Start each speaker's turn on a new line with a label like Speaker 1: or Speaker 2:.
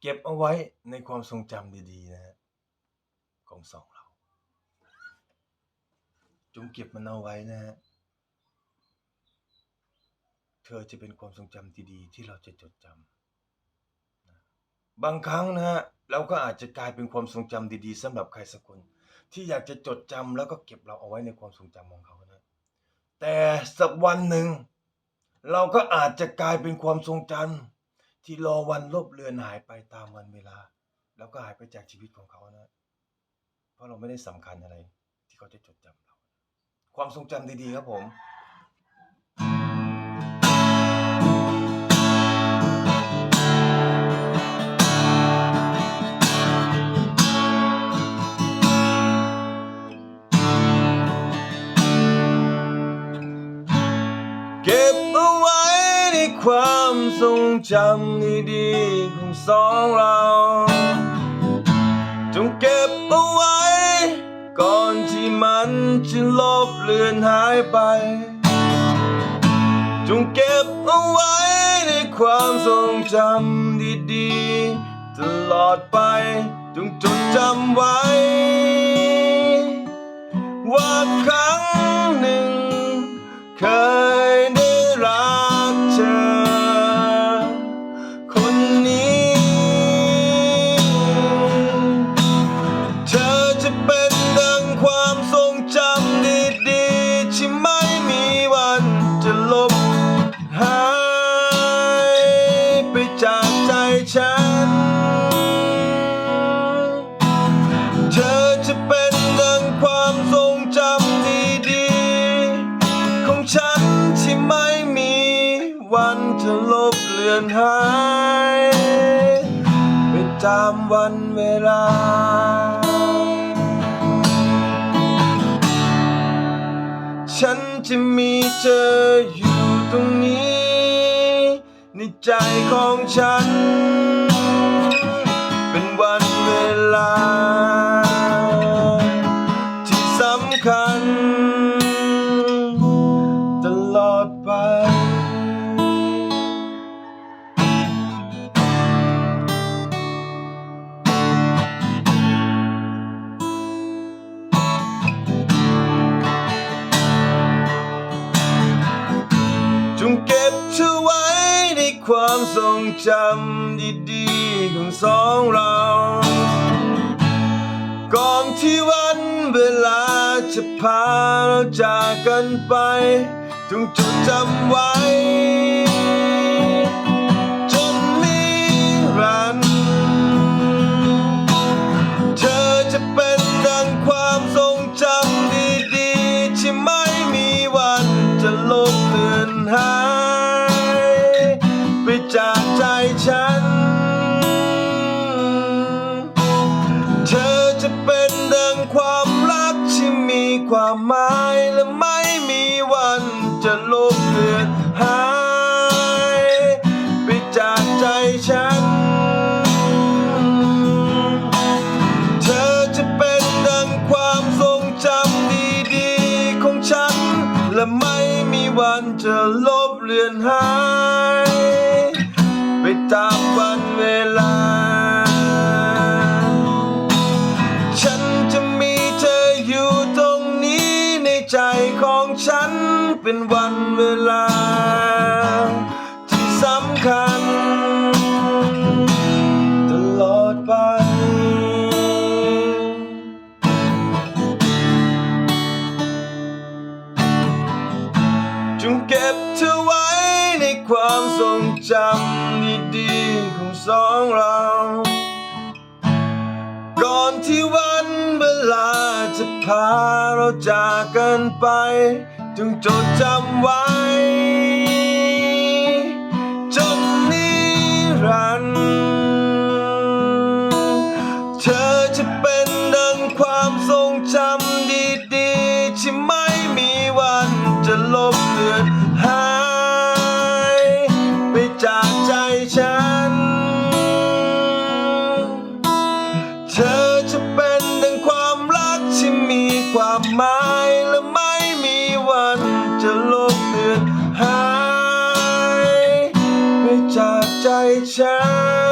Speaker 1: เก็บเอาไว้ในความทรงจำดีๆนะของสองเรา จงเก็บมันเอาไว้นะฮะเธอจะเป็นความทรงจำที่ดีที่เราจะจดจำบางครั้งนะฮะเราก็อาจจะกลายเป็นความทรงจำดีๆสำหรับใครสักคน ที่อยากจะจดจำแล้วก็เก็บเราเอาไว้ในความทรงจำของเขานะแต่สักวันหนึ่งเราก็อาจจะกลายเป็นความทรงจำ ที่รอวันลบเลือนหายไปตามวันเวลา แล้วก็หายไปจากชีวิตของเขานะ เพราะเราไม่ได้สำคัญอะไร ที่เขาจะจดจำเรา ความทรงจำดีๆครับผมเก็บเอาไว้ ความทรงจำดีๆของสองเรา จงเก็บเอาไว้ ก่อนที่มันจะลบเลือนหายไป จงเก็บเอาไว้ในความทรงจำดีๆ ตลอดไป จงจดจำไว้ ว่าครั้ง วันจะลบเลือนหายไปตามวันเวลา ฉันจะมีเธออยู่ตรงนี้ ในใจของฉัน ความทรงจำดีๆของสองเราก่อนที่วันเวลาจะพาเราจากกันไปจงจดจำไว้ ความหมายและไม่มีวันจะลบเลือนหายไปจากใจฉัน เธอจะเป็นดังความทรงจำดีๆของฉัน และไม่มีวันจะลบเลือนหาย เป็นวันเวลา ที่สำคัญ ตลอดไป จงเก็บเธอไว้ในความทรงจำดีๆของสองเรา ก่อนที่วันเวลาจะพาเราจากกันไป จงจดจำไว้ จนนิรันดร์เธอจะเป็นดังความทรงจำดีๆ ที่ไม่มีวันจะลบเลือนหาย ไปจากใจฉัน เธอจะเป็นดังความรักที่มีความหมาย time.